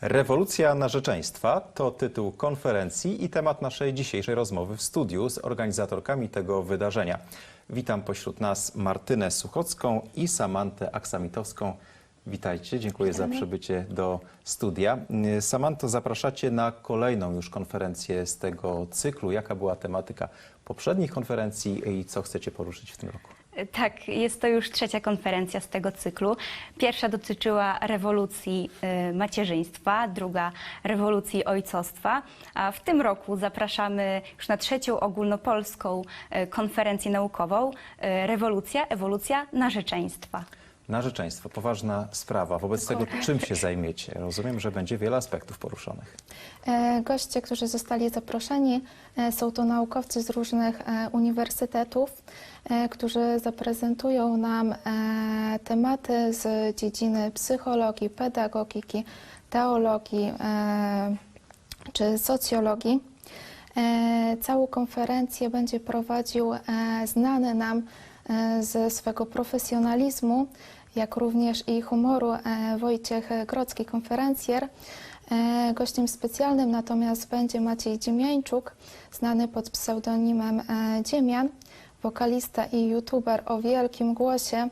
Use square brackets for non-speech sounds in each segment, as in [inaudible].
Rewolucja narzeczeństwa to tytuł konferencji i temat naszej dzisiejszej rozmowy w studiu z organizatorkami tego wydarzenia. Witam pośród nas Martynę Suchocką i Samantę Aksamitowską. Witajcie, dziękuję za przybycie do studia. Samanto, zapraszacie na kolejną już konferencję z tego cyklu. Jaka była tematyka poprzednich konferencji i co chcecie poruszyć w tym roku? Tak, jest to już trzecia konferencja z tego cyklu. Pierwsza dotyczyła rewolucji y, macierzyństwa, druga rewolucji ojcostwa, a w tym roku zapraszamy już na trzecią ogólnopolską y, konferencję naukową y, Rewolucja, ewolucja narzeczeństwa. Narzeczeństwo, poważna sprawa. Wobec tego czym się zajmiecie? Rozumiem, że będzie wiele aspektów poruszonych. E, Goście, którzy zostali zaproszeni, e, są to naukowcy z różnych e, uniwersytetów, którzy zaprezentują nam tematy z dziedziny psychologii, pedagogiki, teologii czy socjologii. Całą konferencję będzie prowadził znany nam ze swego profesjonalizmu, jak również i humoru e, Wojciech Grodzki, konferencjer. E, Gościem specjalnym natomiast będzie Maciej Dziemiańczuk, znany pod pseudonimem e, Dziemian, wokalista i youtuber o wielkim głosie,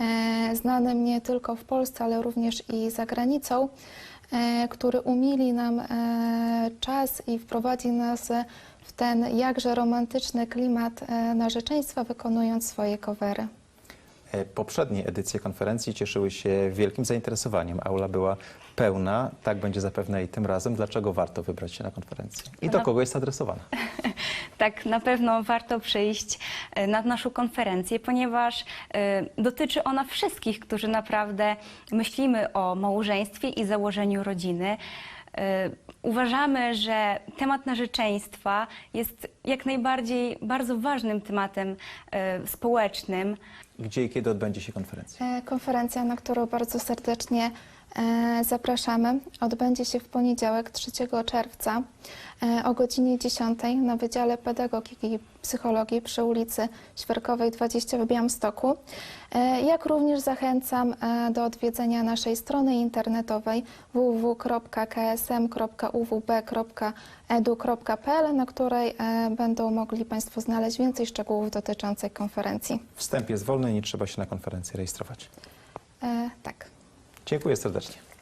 e, znany nie tylko w Polsce, ale również i za granicą, który umili nam czas i wprowadzi nas w ten jakże romantyczny klimat narzeczeństwa, wykonując swoje covery. E, Poprzednie edycje konferencji cieszyły się wielkim zainteresowaniem. Aula była pełna, tak będzie zapewne i tym razem. Dlaczego warto wybrać się na konferencję? I do kogo jest adresowana? [laughs] Tak, na pewno warto przyjść e, na naszą konferencję, ponieważ e, dotyczy ona wszystkich, którzy naprawdę myślimy o małżeństwie i założeniu rodziny. E, Uważamy, że temat narzeczeństwa jest jak najbardziej bardzo ważnym tematem e, społecznym. Gdzie i kiedy odbędzie się konferencja? E, Konferencja, na którą bardzo serdecznie zapraszamy, odbędzie się w poniedziałek 3 czerwca e, o godzinie 10 na Wydziale Pedagogiki i Psychologii przy ulicy Świerkowej 20 w Białymstoku. E, Jak również zachęcam e, do odwiedzenia naszej strony internetowej www.ksm.uwb.edu.pl, na której e, będą mogli Państwo znaleźć więcej szczegółów dotyczących konferencji. Wstęp jest wolny, nie trzeba się na konferencję rejestrować. E, Tak. Dziękuję serdecznie.